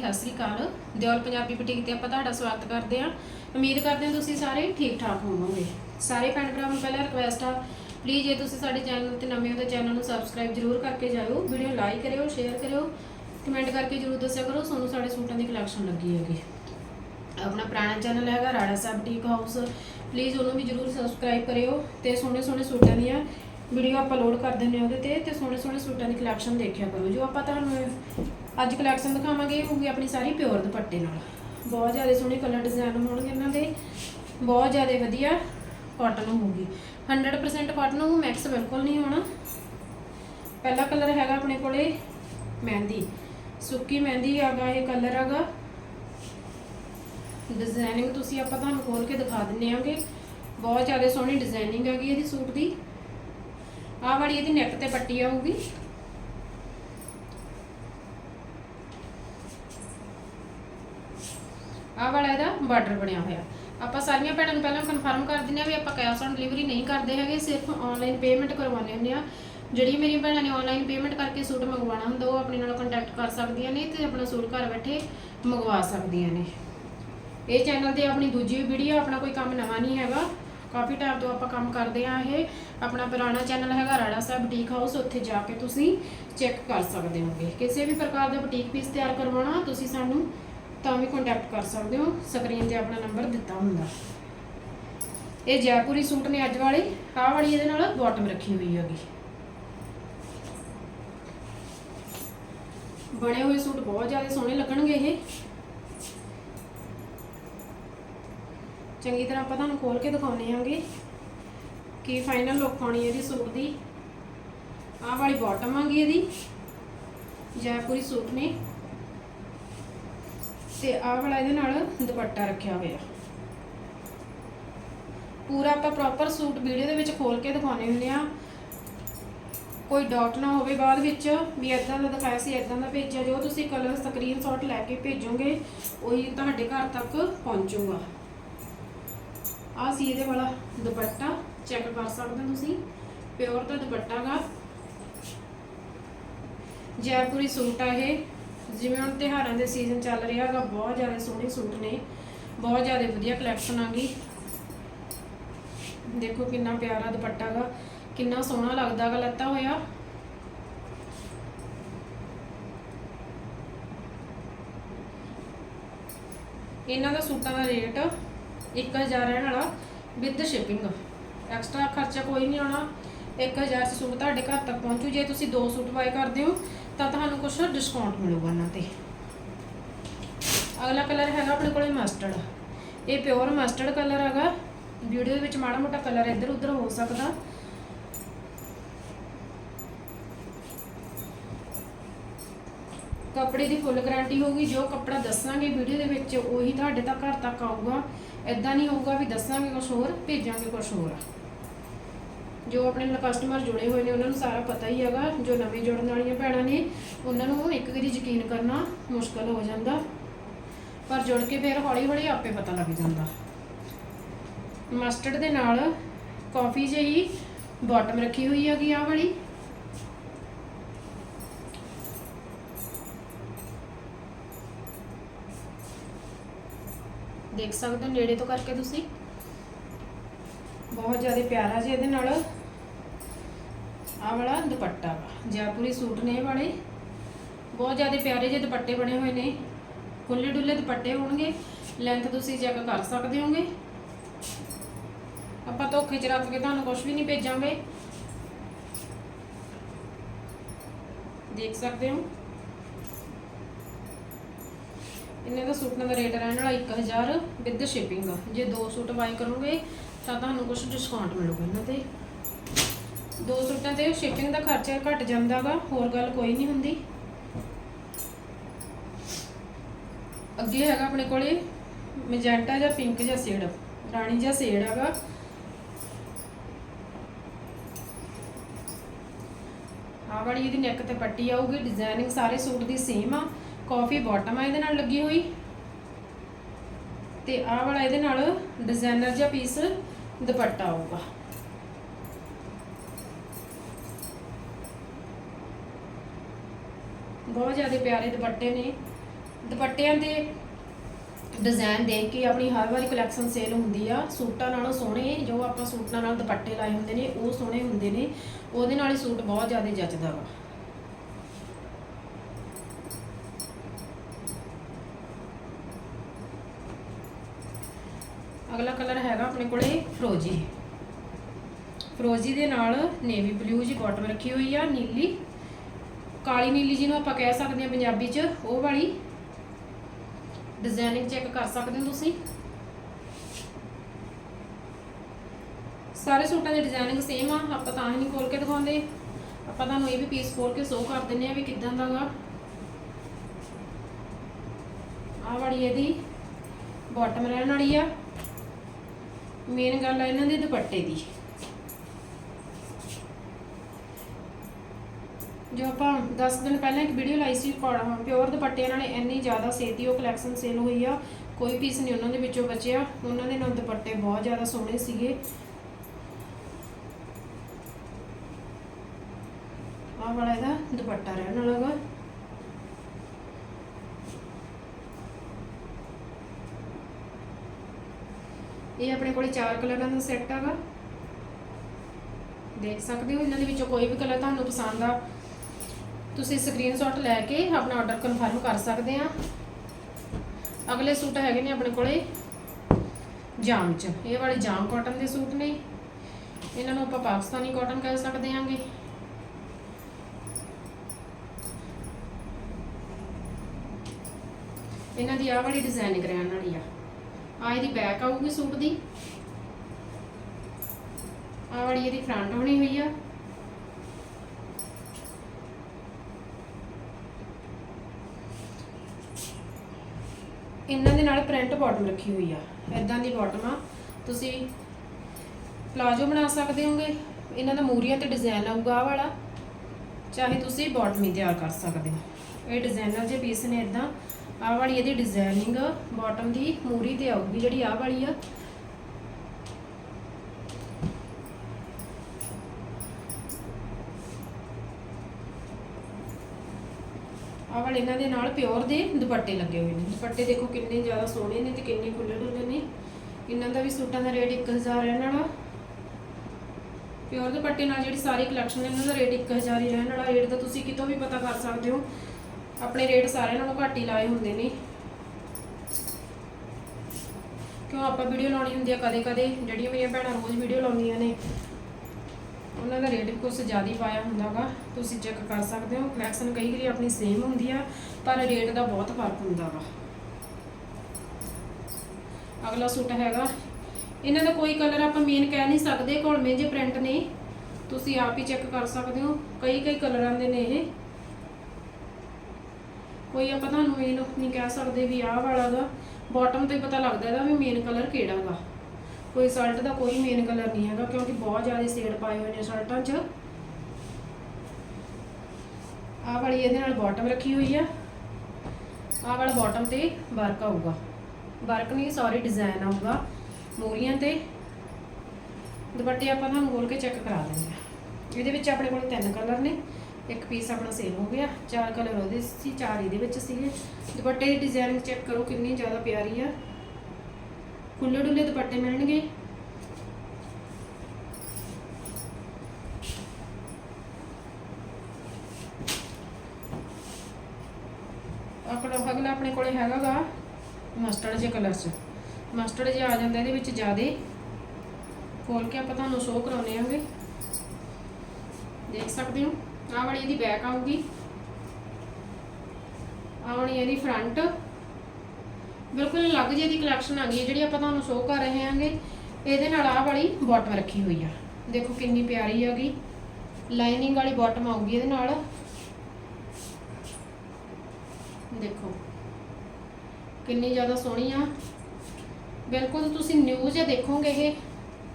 ਸਤਿ ਸ੍ਰੀ ਅਕਾਲ। ਦਿਓਲ ਪੰਜਾਬੀ ਬੁਟੀਕ ਤੇ ਆਪਾਂ ਤੁਹਾਡਾ ਸਵਾਗਤ ਕਰਦੇ ਹਾਂ। ਉਮੀਦ ਕਰਦੇ ਹਾਂ ਤੁਸੀਂ ਸਾਰੇ ਠੀਕ ਠਾਕ ਹੋਵੋਗੇ। ਸਾਰੇ ਭੈਣ ਭਰਾਵਾਂ ਨੂੰ ਪਹਿਲਾਂ ਰਿਕੁਐਸਟ ਆ ਪਲੀਜ਼ ਜੇ ਤੁਸੀਂ ਸਾਡੇ ਚੈਨਲ ਤੇ ਨਵੇਂ ਹੋ ਤਾਂ ਚੈਨਲ ਨੂੰ ਸਬਸਕ੍ਰਾਈਬ ਜਰੂਰ ਕਰਕੇ ਜਾਇਓ। ਵੀਡੀਓ ਲਾਈਕ ਕਰਿਓ ਸ਼ੇਅਰ ਕਰਿਓ ਕਮੈਂਟ ਕਰਕੇ ਜਰੂਰ ਦੱਸਿਆ ਕਰੋ। ਤੁਹਾਨੂੰ ਸਾਡੇ ਸੂਟਾਂ ਦੀ ਕਲੈਕਸ਼ਨ ਲੱਗੀ ਹੈਗੀ। ਆਪਣਾ ਪੁਰਾਣਾ ਚੈਨਲ ਹੈਗਾ, Rara Sahib boutique house please ਉਹਨੂੰ ਵੀ ਜਰੂਰ ਸਬਸਕ੍ਰਾਈਬ ਕਰਿਓ ਤੇ ਸੋਹਣੇ ਸੋਹਣੇ ਸੂਟਾਂ ਦੀਆਂ ਵੀਡੀਓ ਆਪਾਂ ਲੋਡ ਕਰ ਦਿੰਦੇ ਹਾਂ ਉਹਦੇ ਤੇ ਤੇ ਸੋਹਣੇ ਸੋਹਣੇ ਸੂਟਾਂ ਦੀ ਕਲੈਕਸ਼ਨ ਦੇਖਿਆ ਕਰੋ। ਜੋ ਆਪਾਂ ਤੁਹਾਨੂੰ ਅੱਜ ਕਲੈਕਸ਼ਨ ਦਿਖਾਵਾਂਗੇ, ਇਹ ਹੋਊਗੀ ਆਪਣੀ ਸਾਰੀ ਪਿਓਰ ਦੁਪੱਟੇ ਨਾਲ। ਬਹੁਤ ਜ਼ਿਆਦਾ ਸੋਹਣੇ ਕਲਰ ਡਿਜ਼ਾਈਨ ਹੋਣਗੇ ਇਹਨਾਂ ਦੇ। ਬਹੁਤ ਜ਼ਿਆਦਾ ਵਧੀਆ ਕਾਟਨ ਹੋਊਗੀ। 100% ਕਾਟਨ ਹੋਊ ਮੈਕਸ ਬਿਲਕੁਲ ਨਹੀਂ ਹੋਣਾ। ਪਹਿਲਾ ਕਲਰ ਹੈਗਾ ਆਪਣੇ ਕੋਲੇ ਮਹਿੰਦੀ। ਸੁੱਕੀ ਮਹਿੰਦੀ ਹੈਗਾ, ਇਹ ਕਲਰ ਹੈਗਾ। ਡਿਜ਼ਾਈਨਿੰਗ ਤੁਸੀਂ ਆਪਾਂ ਤੁਹਾਨੂੰ ਖੋਲ ਕੇ ਦਿਖਾ ਦਿੰਨੇ ਆਂਗੇ ਬਹੁਤ ਜ਼ਿਆਦਾ ਸੋਹਣੀ ਡਿਜ਼ਾਈਨਿੰਗ ਹੈਗੀ ਇਹਦੀ ਸੂਟ ਦੀ। ਆਹ ਵਾਲੀ ਇਹਦੀ ਨੈਕ ਤੇ ਪੱਟੀ ਆਊਗੀ। ਆਹ ਵਾਲਾ ਇਹਦਾ ਬਾਰਡਰ ਬਣਿਆ ਹੋਇਆ। ਆਪਾਂ ਸਾਰੀਆਂ ਭੈਣਾਂ ਨੂੰ ਪਹਿਲਾਂ ਕਨਫਰਮ ਕਰ ਦਿੰਦੇ ਆ ਵੀ ਆਪਾਂ ਕੈਸ਼ ਔਨ ਡਿਲੀਵਰੀ ਨਹੀਂ ਕਰਦੇ ਹੈਗੇ, ਸਿਰਫ ਆਨਲਾਈਨ ਪੇਮੈਂਟ ਕਰਵਾਉਂਦੇ ਹੁੰਦੇ ਆ ਜਿਹੜੀ ਮੇਰੀਆਂ ਭੈਣਾਂ ਨੇ ਆਨਲਾਈਨ ਪੇਮੈਂਟ ਕਰਕੇ ਸੂਟ ਮੰਗਵਾਉਣਾ ਹੁੰਦਾ, ਉਹ ਆਪਣੇ ਨਾਲ ਕੰਟੈਕਟ ਕਰ ਸਕਦੀਆਂ ਨੇ ਤੇ ਆਪਣਾ ਸੂਟ ਘਰ ਬੈਠੇ ਮੰਗਵਾ ਸਕਦੀਆਂ ਨੇ। ਇਹ ਚੈਨਲ ਤੇ ਆਪਣੀ ਦੂਜੀ ਵੀਡੀਓ ਆਪਣਾ ਕੋਈ ਕੰਮ ਨਵਾਂ ਨਹੀਂ ਹੈਗਾ। ਕਾਫੀ ਟਾਈਮ ਤੋਂ ਆਪਾਂ ਕੰਮ ਕਰਦੇ ਆ ਇਹ। ਆਪਣਾ ਪੁਰਾਣਾ ਚੈਨਲ ਹੈਗਾ ਰਾੜਾ ਸਾਹਿਬ ਬੁਟੀਕ ਹਾਊਸ ਉੱਥੇ ਜਾ ਕੇ ਤੁਸੀਂ ਚੈੱਕ ਕਰ ਸਕਦੇ ਹੋਗੇ। ਕਿਸੇ ਵੀ ਪ੍ਰਕਾਰ ਦਾ ਬੁਟੀਕ ਪੀਸ ਤਿਆਰ ਕਰਵਾਉਣਾ, ਤੁਸੀਂ ਸਾਨੂੰ ਤਾਂ ਵੀ ਕੰਟੈਕਟ ਕਰ ਸਕਦੇ ਹੋ। ਸਕਰੀਨ ਤੇ ਆਪਣਾ ਨੰਬਰ ਦਿੱਤਾ ਹੁੰਦਾ। ਇਹ ਜੈਪੁਰੀ ਸੂਟ ਨੇ ਅੱਜ ਵਾਲੀ। ਆਹ ਵਾਲੀ ਇਹਦੇ ਨਾਲ ਬਾਟਮ ਰੱਖੀ ਹੋਈ ਹੈਗੀ। ਬਣੇ ਹੋਏ ਸੂਟ ਬਹੁਤ ਜ਼ਿਆਦਾ ਸੋਹਣੇ ਲੱਗਣਗੇ ਇਹ। ਚੰਗੀ ਤਰ੍ਹਾਂ ਆਪਾਂ ਤੁਹਾਨੂੰ ਖੋਲ ਕੇ ਦਿਖਾਉਣੇ ਆਂਗੇ ਕੀ ਫਾਈਨਲ ਲੁੱਕ ਆਉਣੀ ਇਹਦੀ ਸੂਟ ਦੀ। ਆਹ ਵਾਲੀ ਬਾਟਮ ਆਂਗੀ ਇਹਦੀ। ਜੈਪੁਰੀ ਸੂਟ ਨੇ। ਤੇ ਆਹ ਵਾਲਾ ਇਹਦੇ ਨਾਲ ਦੁਪੱਟਾ ਰੱਖਿਆ ਹੋਇਆ। ਪੂਰਾ ਆਪਾਂ ਪ੍ਰੋਪਰ ਸੂਟ ਵੀਡੀਓ ਦੇ ਵਿੱਚ ਖੋਲ ਕੇ ਦਿਖਾਉਣੇ ਹੁੰਦੇ ਆ। ਕੋਈ ਡਾਊਟ ਨਾ ਹੋਵੇ ਬਾਅਦ ਵਿੱਚ ਵੀ ਇਦਾਂ ਦਾ ਦਿਖਾਇਆ ਸੀ ਇਦਾਂ ਦਾ ਭੇਜਿਆ, ਜੋ ਤੁਸੀਂ ਕਲਰ ਸਕਰੀਨਸ਼ਾਟ ਲੈ ਕੇ ਭੇਜੋਗੇ, ਉਹੀ ਤੁਹਾਡੇ ਘਰ ਤੱਕ ਪਹੁੰਚੂਗਾ। ਆਹ ਸੀ ਇਹਦੇ ਵਾਲਾ ਦੁਪੱਟਾ ਚੈੱਕ ਕਰ ਸਕਦੇ ਤੁਸੀਂ ਪਿਓਰ ਦਾ ਦੁਪੱਟਾ ਗਾ। ਜੈਪੁਰੀ ਸੂਟ ਆ ਇਹ। ਜਿਵੇਂ ਹੁਣ ਤਿਉਹਾਰਾਂ ਦੇ ਸੀਜ਼ਨ ਚੱਲ ਰਿਹਾ ਹੈਗਾ, ਬਹੁਤ ਜ਼ਿਆਦਾ ਸੋਹਣੇ ਸੂਟ ਨੇ, ਬਹੁਤ ਜ਼ਿਆਦਾ ਵਧੀਆ ਕਲੈਕਸ਼ਨ ਆ ਗਈ। ਦੇਖੋ ਕਿੰਨਾ ਪਿਆਰਾ ਦੁਪੱਟਾ ਗਾ, ਕਿੰਨਾ ਸੋਹਣਾ ਲੱਗਦਾ ਗਾ ਲੱਤਾ ਹੋਇਆ। ਇਹਨਾਂ ਦਾ ਸੂਟਾਂ ਦਾ ਰੇਟ 1000 ਰਹਿਣ ਵਾਲਾ ਵਿਦ ਸ਼ਿਪਿੰਗ ਐਕਸਟਰਾ ਖਰਚਾ ਕੋਈ ਨਹੀਂ ਆਉਣਾ। 1000 ਚ ਸੂਟ ਤੁਹਾਡੇ ਘਰ ਤੱਕ ਪਹੁੰਚੂ। ਜੇ ਤੁਸੀਂ ਦੋ ਸੂਟ ਬਾਈ ਕਰਦੇ ਹੋ, ਤਾਂ ਤੁਹਾਨੂੰ ਕੁਝ ਡਿਸਕਾਊਂਟ ਮਿਲੂਗਾ ਇਹਨਾਂ ਤੇ। ਅਗਲਾ ਕਲਰ ਹੈਗਾ ਆਪਣੇ ਕੋਲੇ ਮਸਟਰਡ ਇਹ ਪਿਓਰ ਮਸਟਰਡ ਕਲਰ ਹੈਗਾ। ਵੀਡੀਓ ਦੇ ਵਿੱਚ ਮਾੜਾ ਮੋਟਾ ਕਲਰ ਇੱਧਰ ਉੱਧਰ ਹੋ ਸਕਦਾ। ਕੱਪੜੇ ਦੀ ਫੁੱਲ ਗਾਰੰਟੀ ਹੋਊਗੀ। ਜੋ ਕੱਪੜਾ ਦੱਸਾਂਗੇ ਵੀਡੀਓ ਦੇ ਵਿੱਚ, ਉਹੀ ਤੁਹਾਡੇ ਤੱਕ ਘਰ ਤੱਕ ਆਊਗਾ। ਐਦਾਂ ਨਹੀਂ ਹੋਊਗਾ ਵੀ ਦੱਸਾਂਗੇ ਕੁਝ ਹੋਰ, ਭੇਜਾਂਗੇ ਕੁਝ ਹੋਰ। ਜੋ ਆਪਣੇ ਨਾਲ ਕਸਟਮਰ ਜੁੜੇ ਹੋਏ ਨੇ, ਉਹਨਾਂ ਨੂੰ ਸਾਰਾ ਪਤਾ ਹੀ ਹੈਗਾ, ਜੋ ਨਵੇਂ ਜੁੜਨ ਵਾਲੀਆਂ ਭੈਣਾਂ ਨੇ, ਉਹਨਾਂ ਨੂੰ ਇੱਕ ਵਾਰੀ ਯਕੀਨ ਕਰਨਾ ਮੁਸ਼ਕਲ ਹੋ ਜਾਂਦਾ। ਪਰ ਜੁੜ ਕੇ ਫਿਰ ਹੌਲੀ ਹੌਲੀ ਆਪੇ ਪਤਾ ਲੱਗ ਜਾਂਦਾ। ਮਸਟਰਡ ਦੇ ਨਾਲ ਕਾਫੀ ਜਿਹੀ ਬਾਟਮ ਰੱਖੀ ਹੋਈ ਹੈਗੀ ਆ ਵਾਲੀ। ਦੇਖ ਸਕਦੇ ਹੋ ਨੇੜੇ ਤੋਂ ਕਰਕੇ ਤੁਸੀਂ। ਬਹੁਤ ਜ਼ਿਆਦਾ ਪਿਆਰਾ ਜੀ ਇਹਦੇ ਨਾਲ ਆਹ ਵਾਲਾ ਦੁਪੱਟਾ ਵਾ। ਜੈਪੁਰੀ ਸੂਟ ਨੇ ਇਹ ਵਾਲੇ। ਬਹੁਤ ਜ਼ਿਆਦਾ ਪਿਆਰੇ ਜਿਹੇ ਦੁਪੱਟੇ ਬਣੇ ਹੋਏ ਨੇ। ਖੁੱਲੇ ਡੁੱਲੇ ਦੁਪੱਟੇ ਹੋਣਗੇ। ਲੈਂਥ ਤੁਸੀਂ ਚੈੱਕ ਕਰ ਸਕਦੇ ਹੋਗੇ। ਆਪਾਂ ਧੋਖੇ 'ਚ ਰੱਖ ਕੇ ਤੁਹਾਨੂੰ ਕੁਝ ਵੀ ਨਹੀਂ ਭੇਜਾਂਗੇ। ਦੇਖ ਸਕਦੇ ਹੋ। ਇਹਨਾਂ ਦਾ ਸੂਟਾਂ ਦਾ ਰੇਟ ਰਹਿਣ ਵਾਲਾ 1000 ਵਿਦ ਸ਼ਿਪਿੰਗ ਜੇ ਦੋ ਸੂਟ ਬਾਈ ਕਰੋਗੇ, ਤਾਂ ਤੁਹਾਨੂੰ ਕੁਝ ਡਿਸਕਾਊਂਟ ਮਿਲੂਗਾ ਇਹਨਾਂ ਤੇ। ਦੋ ਸੂਟਾਂ ਤੇ ਸ਼ਿਪਿੰਗ ਦਾ ਖਰਚਾ ਘਟ ਜਾਂਦਾਗਾ ਹੋਰ ਗੱਲ ਕੋਈ ਨਹੀਂ ਹੁੰਦੀ। ਅੱਗੇ ਹੈਗਾ ਆਪਣੇ ਕੋਲੇ ਮੈਜੈਂਟਾ ਜਾਂ ਪਿੰਕ ਜਾਂ ਸ਼ੇਡ ਰਾਣੀ ਜਾਂ ਸ਼ੇਡ ਹੈਗਾ। ਆਹ ਵਾਲੀ ਇਹਦੀ ਨੈਕ ਤੇ ਪੱਟੀ ਆਊਗੀ ਡਿਜ਼ਾਈਨਿੰਗ ਸਾਰੇ ਸੂਟ ਦੀ ਸੇਮ ਆ ਕਾਫੀ ਬਾਟਮ ਆ ਇਹਦੇ ਨਾਲ ਲੱਗੀ ਹੋਈ। ਤੇ ਆਹ ਵਾਲਾ ਇਹਦੇ ਨਾਲ ਡਿਜ਼ਾਈਨਰ ਜਿਹਾ ਪੀਸ ਦੁਪੱਟਾ ਆਊਗਾ। ਬਹੁਤ ਜ਼ਿਆਦਾ ਪਿਆਰੇ ਦੁਪੱਟੇ ਨੇ। ਦੁਪੱਟਿਆਂ ਦੇ ਡਿਜ਼ਾਈਨ ਦੇਖ ਕੇ ਆਪਣੀ ਹਰ ਵਾਰੀ ਕਲੈਕਸ਼ਨ ਸੇਲ ਹੁੰਦੀ ਆ। ਸੂਟਾਂ ਨਾਲੋਂ ਸੋਹਣੇ ਜੋ ਆਪਾਂ ਸੂਟਾਂ ਨਾਲ ਦੁਪੱਟੇ ਲਾਏ ਹੁੰਦੇ ਨੇ, ਉਹ ਸੋਹਣੇ ਹੁੰਦੇ ਨੇ। ਉਹਦੇ ਨਾਲ ਹੀ ਸੂਟ ਬਹੁਤ ਜ਼ਿਆਦਾ ਜੱਚਦਾ ਵਾ। ਅਗਲਾ ਕਲਰ ਹੈਗਾ ਆਪਣੇ ਕੋਲੇ ਫਰੋਜੀ। ਫਰੋਜੀ ਦੇ ਨਾਲ ਨੇਵੀ ਬਲੂ ਜੀ ਬਾਟਮ ਰੱਖੀ ਹੋਈ ਆ, ਨੀਲੀ ਕਾਲੀ ਨੀਲੀ ਜਿਹਨੂੰ ਆਪਾਂ ਕਹਿ ਸਕਦੇ ਹਾਂ ਪੰਜਾਬੀ 'ਚ, ਉਹ ਵਾਲੀ ਡਿਜ਼ਾਈਨਿੰਗ ਚੈੱਕ ਕਰ ਸਕਦੇ ਹੋ ਤੁਸੀਂ। ਸਾਰੇ ਸੂਟਾਂ ਦੀ ਡਿਜ਼ਾਈਨਿੰਗ ਸੇਮ ਆ, ਆਪਾਂ ਤਾਂ ਹੀ ਨਹੀਂ ਖੋਲ ਕੇ ਦਿਖਾਉਂਦੇ। ਆਪਾਂ ਤੁਹਾਨੂੰ ਇਹ ਵੀ ਪੀਸ ਖੋਲ ਕੇ ਸ਼ੋ ਕਰ ਦਿੰਨੇ ਆ ਵੀ ਕਿਦਾਂ ਦਾਗਾ ਆਹ ਵਾਲੀ ਇਹਦੀ ਬਾਟਮ ਰਹਿਣ ਵਾਲੀ ਆ। ਮੇਨ ਗੱਲ ਆ ਇਹਨਾਂ ਦੇ ਦੁਪੱਟੇ ਦੀ। ਜੋ ਆਪਾਂ 10 ਦਿਨ ਪਹਿਲਾਂ ਇੱਕ ਵੀਡੀਓ ਲਾਈ ਸੀ ਪਿਓਰ ਦੁਪੱਟਿਆਂ ਨਾਲ ਇੰਨੀ ਜ਼ਿਆਦਾ ਛੇਤੀ ਉਹ ਕਲੈਕਸ਼ਨ ਸੇਲ ਹੋਈ ਆ। ਕੋਈ ਪੀਸ ਨਹੀਂ ਉਹਨਾਂ ਦੇ ਵਿੱਚੋਂ ਬਚਿਆ। ਉਹਨਾਂ ਦੇ ਨਾਲ ਦੁਪੱਟੇ ਬਹੁਤ ਜ਼ਿਆਦਾ ਸੋਹਣੇ ਸੀਗੇ। ਆਹ ਵਾਲਾ ਇਹਦਾ ਦੁਪੱਟਾ ਰਹਿਣ ਵਾਲਾ ਗਾ ਇਹ ਆਪਣੇ ਕੋਲੇ ਚਾਰ ਕਲਰਾਂ ਦਾ ਸੈੱਟ ਹੈਗਾ ਦੇਖ ਸਕਦੇ ਹੋ, ਇਹਨਾਂ ਦੇ ਵਿੱਚੋਂ ਕੋਈ ਵੀ ਕਲਰ ਤੁਹਾਨੂੰ ਪਸੰਦ ਆ। ਤੁਸੀਂ ਸਕਰੀਨਸ਼ਾਟ ਲੈ ਕੇ ਆਪਣਾ ਆਰਡਰ ਕਨਫਰਮ ਕਰ ਸਕਦੇ ਆ। ਅਗਲੇ ਸੂਟ ਹੈਗੇ ਨੇ ਆਪਣੇ ਕੋਲੇ ਜਾਮ ਚ। ਇਹ ਵਾਲੇ ਜਾਮ ਕਾਟਨ ਦੇ ਸੂਟ ਨੇ। ਇਹਨਾਂ ਨੂੰ ਆਪਾਂ ਪਾਕਿਸਤਾਨੀ ਕਾਟਨ ਕਹਿ ਸਕਦੇ ਹਾਂਗੇ। ਇਹਨਾਂ ਦੀ ਆਹ ਵਾਲੀ ਡਿਜ਼ਾਈਨਿੰਗ ਰਹਿਣ ਵਾਲੀ ਆ। ਆ ਇਹਦੀ ਬੈਕ ਆਊਗੀ ਸੂਟ ਦੀ। ਆਹ ਵਾਲੀ ਇਹਦੀ ਫਰੰਟ ਹੋਣੀ ਹੋਈ ਆ। ਇਹਨਾਂ ਦੇ ਨਾਲ ਪ੍ਰਿੰਟ ਬਾਟਮ ਰੱਖੀ ਹੋਈ ਆ। ਇਦਾਂ ਦੀ ਬਾਟਮ ਆ। ਤੁਸੀਂ ਪਲਾਜੋ ਬਣਾ ਸਕਦੇ ਹੋਗੇ। ਇਹਨਾਂ ਦਾ ਮੂਰੀਆਂ ਤੇ ਡਿਜ਼ਾਈਨ ਆਊਗਾ ਆਹ ਵਾਲਾ। ਚਾਹੇ ਤੁਸੀਂ ਬਾਟਮ ਹੀ ਤਿਆਰ ਕਰ ਸਕਦੇ ਹੋ। ਇਹ ਡਿਜ਼ਾਈਨਰ ਜੇ ਪੀਸ ਨੇ ਇਦਾਂ ਆਹ ਵਾਲੀ ਇਹਦੀ ਡਿਜ਼ਾਈਨਿੰਗ ਬਾਟਮ ਦੀ ਮੂਰੀ ਤੇ ਆਊਗੀ ਜਿਹੜੀ ਆਹ ਵਾਲੀ ਆ। ਆਹ ਵਾਲੇ ਇਹਨਾਂ ਦੇ ਨਾਲ ਪਿਓਰ ਦੇ ਦੁਪੱਟੇ ਲੱਗੇ ਹੋਏ ਨੇ। ਦੁਪੱਟੇ ਦੇਖੋ ਕਿੰਨੇ ਜ਼ਿਆਦਾ ਸੋਹਣੇ ਨੇ ਤੇ ਕਿੰਨੇ ਖੁੱਲੇ ਡੁੱਲੇ ਨੇ। ਇਹਨਾਂ ਦਾ ਵੀ ਸੂਟਾਂ ਦਾ ਰੇਟ 1000 ਰਹਿਣ ਵਾਲਾ ਪਿਓਰ ਦੁਪੱਟੇ ਨਾਲ ਜਿਹੜੀ ਸਾਰੀ ਕਲੈਕਸ਼ਨ ਹੈ ਇਹਨਾਂ ਦਾ ਰੇਟ 1000 ਹੀ ਰਹਿਣ ਵਾਲਾ ਰੇਟ ਦਾ ਤੁਸੀਂ ਕਿਤੋਂ ਵੀ ਪਤਾ ਕਰ ਸਕਦੇ ਹੋ। ਆਪਣੇ ਰੇਟ ਸਾਰਿਆਂ ਨਾਲੋਂ ਘੱਟ ਹੀ ਲਾਏ ਹੁੰਦੇ ਨੇ। ਕਿਉਂ ਆਪਾਂ ਵੀਡੀਓ ਲਾਉਣੀ ਹੁੰਦੀ ਆ ਕਦੇ ਕਦੇ ਜਿਹੜੀਆਂ ਮੇਰੀਆਂ ਭੈਣਾਂ ਰੋਜ਼ ਵੀਡੀਓ ਲਾਉਂਦੀਆਂ ਨੇ। ਉਹਨਾਂ ਦਾ ਰੇਟ ਵੀ ਕੁਝ ਜ਼ਿਆਦਾ ਹੀ ਪਾਇਆ ਹੁੰਦਾਗਾ, ਤੁਸੀਂ ਚੈੱਕ ਕਰ ਸਕਦੇ ਹੋ ਕਲੈਕਸ਼ਨ ਕਈ ਵਾਰੀ ਆਪਣੀ ਸੇਮ ਹੁੰਦੀ ਆ, ਪਰ ਰੇਟ ਦਾ ਬਹੁਤ ਫ਼ਰਕ ਹੁੰਦਾ ਵਾ ਅਗਲਾ ਸੂਟ ਹੈਗਾ, ਇਹਨਾਂ ਦਾ ਕੋਈ ਕਲਰ ਆਪਾਂ ਮੇਨ ਕਹਿ ਨਹੀਂ ਸਕਦੇ ਘੋਲਵੇਂ ਜੇ ਪ੍ਰਿੰਟ ਨੇ, ਤੁਸੀਂ ਆਪ ਹੀ ਚੈੱਕ ਕਰ ਸਕਦੇ ਹੋ, ਕਈ ਕਈ ਕਲਰਾਂ ਦੇ ਨੇ ਇਹ। ਕੋਈ ਆਪਾਂ ਤੁਹਾਨੂੰ ਮੇਨ ਨਹੀਂ ਕਹਿ ਸਕਦੇ ਵੀ ਆਹ ਵਾਲਾ ਦਾ ਬਾਟਮ ਤੇ ਪਤਾ ਲੱਗਦਾ ਇਹਦਾ ਵੀ ਮੇਨ ਕਲਰ ਕਿਹੜਾ ਗਾ। ਕੋਈ ਸ਼ਰਟ ਦਾ ਕੋਈ ਮੇਨ ਕਲਰ ਨਹੀਂ ਹੈਗਾ, ਕਿਉਂਕਿ ਬਹੁਤ ਜ਼ਿਆਦਾ ਸ਼ੇਡ ਪਾਏ ਹੋਏ ਨੇ ਸ਼ਰਟਾਂ 'ਚ। ਆਹ ਵਾਲੀ ਇਹਦੇ ਨਾਲ ਬਾਟਮ ਰੱਖੀ ਹੋਈ ਆ। ਆਹ ਵਾਲਾ ਬਾਟਮ ਤੇ ਵਰਕ ਆਊਗਾ। ਵਰਕ ਨਹੀਂ ਸੌਰੀ ਡਿਜ਼ਾਈਨ ਆਊਗਾ ਮੂਰੀਆਂ ਤੇ। ਦੁਪੱਟੇ ਆਪਾਂ ਤੁਹਾਨੂੰ ਖੋਲ ਕੇ ਚੈੱਕ ਕਰਾ ਦਿੰਦੇ ਆ। ਇਹਦੇ ਵਿੱਚ ਆਪਣੇ ਕੋਲ ਤਿੰਨ ਕਲਰ ਨੇ। ਇੱਕ ਪੀਸ ਆਪਣਾ ਸੇਲ ਹੋ ਗਿਆ, ਚਾਰ ਕਲਰ ਉਹਦੇ ਸੀ, ਚਾਰ ਇਹਦੇ ਵਿੱਚ ਸੀਗੇ। ਦੁਪੱਟੇ ਦੀ ਡਿਜ਼ਾਈਨਿੰਗ ਚੈੱਕ ਕਰੋ ਕਿੰਨੀ ਜ਼ਿਆਦਾ ਪਿਆਰੀ ਆ। ਖੁੱਲੇ ਡੁੱਲੇ ਦੁਪੱਟੇ ਮਿਲਣਗੇ। ਅਕੜਾ ਅਗਲਾ ਆਪਣੇ ਕੋਲੇ ਹੈਗਾਗਾ ਮਸਟਰਡ ਜੇ ਕਲਰ 'ਚ। ਮਸਟਰਡ ਜੇ ਆ ਜਾਂਦਾ, ਇਹਦੇ ਵਿੱਚ ਜ਼ਿਆਦੇ ਖੋਲ ਕੇ ਆਪਾਂ ਤੁਹਾਨੂੰ ਸ਼ੋਅ ਕਰਾਉਨੇ ਆਂਗੇ। ਦੇਖ ਸਕਦੇ ਹੋ, ਆਹ ਵਾਲੀ ਇਹਦੀ ਬੈਕ ਆਊਗੀ। ਆਹ ਵਾਲੀ ਇਹਦੀ ਫਰੰਟ ਬਿਲਕੁਲ ਅਲੱਗ ਜਿਹੀ ਦੀ ਕਲੈਕਸ਼ਨ ਆ ਗਈ ਹੈ, ਜਿਹੜੀ ਆਪਾਂ ਤੁਹਾਨੂੰ ਸ਼ੋਅ ਕਰ ਰਹੇ ਹਾਂਗੇ, ਇਹਦੇ ਨਾਲ ਆਹ ਵਾਲੀ ਬਾਟਮ ਰੱਖੀ ਹੋਈ ਆ। ਦੇਖੋ ਕਿੰਨੀ ਪਿਆਰੀ ਆ ਗਈ। ਲਾਈਨਿੰਗ ਵਾਲੀ ਬਾਟਮ ਆਊਗੀ ਇਹਦੇ ਨਾਲ। ਦੇਖੋ, ਕਿੰਨੀ ਜ਼ਿਆਦਾ ਸੋਹਣੀ ਆ। ਬਿਲਕੁਲ ਤੁਸੀਂ ਨਿਊ ਜਿਹਾ ਦੇਖੋਗੇ ਇਹ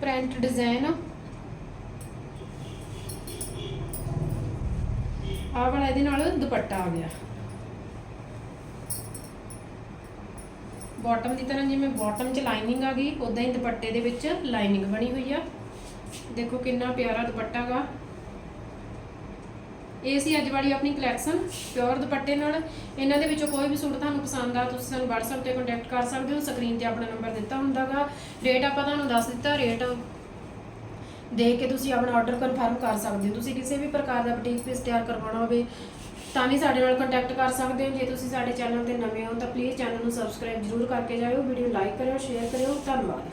ਪ੍ਰਿੰਟ ਡਿਜ਼ਾਈਨ ਆਹ ਵਾਲਾ ਇਹਦੇ ਨਾਲ ਦੁਪੱਟਾ ਆ ਗਿਆ। ਬਾਟਮ ਦੀ ਤਰ੍ਹਾਂ ਜਿਵੇਂ ਬਾਟਮ 'ਚ ਲਾਈਨਿੰਗ ਆ ਗਈ ਉਦਾਂ ਹੀ ਦੁਪੱਟੇ ਦੇ ਵਿੱਚ ਲਾਈਨਿੰਗ ਬਣੀ ਹੋਈ ਆ। ਦੇਖੋ ਕਿੰਨਾ ਪਿਆਰਾ ਦੁਪੱਟਾ ਗਾ। ਇਹ ਸੀ ਅੱਜ ਵਾਲੀ ਆਪਣੀ ਕਲੈਕਸ਼ਨ ਪਿਓਰ ਦੁਪੱਟੇ ਨਾਲ। ਇਹਨਾਂ ਦੇ ਵਿੱਚੋਂ ਕੋਈ ਵੀ ਸੂਟ ਤੁਹਾਨੂੰ ਪਸੰਦ ਆ, ਤੁਸੀਂ ਸਾਨੂੰ WhatsApp ਤੇ ਕੰਟੈਕਟ ਕਰ ਸਕਦੇ ਹੋ ਸਕਰੀਨ ਤੇ ਆਪਣਾ ਨੰਬਰ ਦਿੱਤਾ ਹੁੰਦਾਗਾ ਰੇਟ ਆਪਾਂ ਤੁਹਾਨੂੰ ਦੱਸ ਦਿੱਤਾ ਰੇਟ ਦੇਖ ਕੇ ਤੁਸੀਂ ਆਪਣਾ ਆਰਡਰ ਕਨਫਰਮ ਕਰ ਸਕਦੇ ਹੋ। ਤੁਸੀਂ ਕਿਸੇ ਵੀ ਪ੍ਰਕਾਰ ਦਾ ਬੁਟੀਕ ਪੀਸ ਤਿਆਰ ਕਰਵਾਉਣਾ ਹੋਵੇ ਤਾਂ ਵੀ ਸਾਡੇ ਨਾਲ ਕੰਟੈਕਟ ਕਰ ਸਕਦੇ ਹੋ। ਜੇ ਤੁਸੀਂ ਸਾਡੇ ਚੈਨਲ ਤੇ ਨਵੇਂ ਹੋ ਤਾਂ ਪਲੀਜ਼ ਚੈਨਲ ਨੂੰ ਸਬਸਕ੍ਰਾਈਬ ਜ਼ਰੂਰ ਕਰਕੇ ਜਾਇਓ। ਵੀਡੀਓ ਲਾਈਕ ਕਰਿਓ ਸ਼ੇਅਰ ਕਰਿਓ। ਧੰਨਵਾਦ।